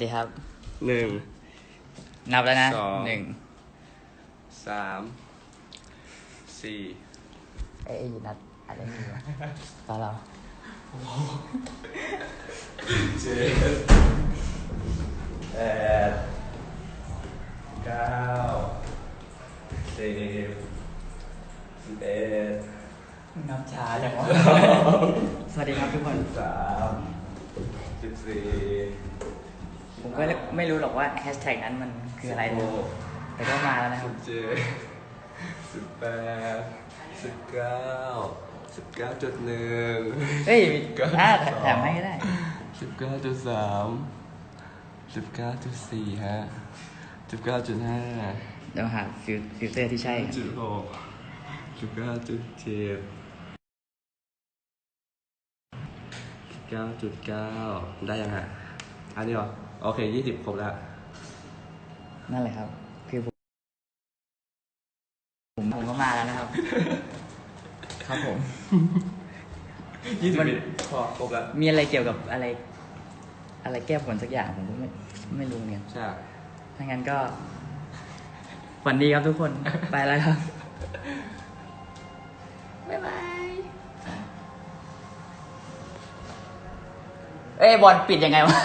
ดีครับ หนึ่ง นับแล้วนะสอง หนึ่งสามสี่เอ้ยนัดอะไรนี่วะตาเราเจ็ดแปดเก้าสิบสิบเอ็ดนับช้าจังวะสวัสดีครับทุกคนสิบสามสิบสี่ ผมก็ไม่รู้หรอกว่าแฮชแท็กนั้นมันคืออะไรสินะบหกแต่ก็มาแล้วนะคสิรับบเจ็ดสิบแปดสิบเก้าสิบเก้าจุดหนึ่ง เฮ้ยเก้าอ่าสอง แถมให้ก็ได้ สิบเก้าจุดสามสิบเก้าจุดสี่ฮะสิบเก้าจุดห้าเดี๋ยวหาฟิลฟิลเตอร์ที่ใช่ก่อนจุดหกสิบเก้าจุดเจ็ดสิบเก้าจุดเก้าได้ยังฮะ อันนี้เหรอ โอเคยี่สิบครบแล้ว นั่นแหละครับ คือผมผมผมก็มาแล้วนะครับ ครับผม ยี่สิบมัน พอครบแล้ว มีอะไรเกี่ยวกับอะไร อะไรแก้ผลสักอย่างผมก็ไม่ไม่รู้เหมือนกันใช่ ถ้างั้นก็ฝันดีครับทุกคน ไปแล้วครับ บ๊ายบาย เอ้ยบอลปิดยังไงวะ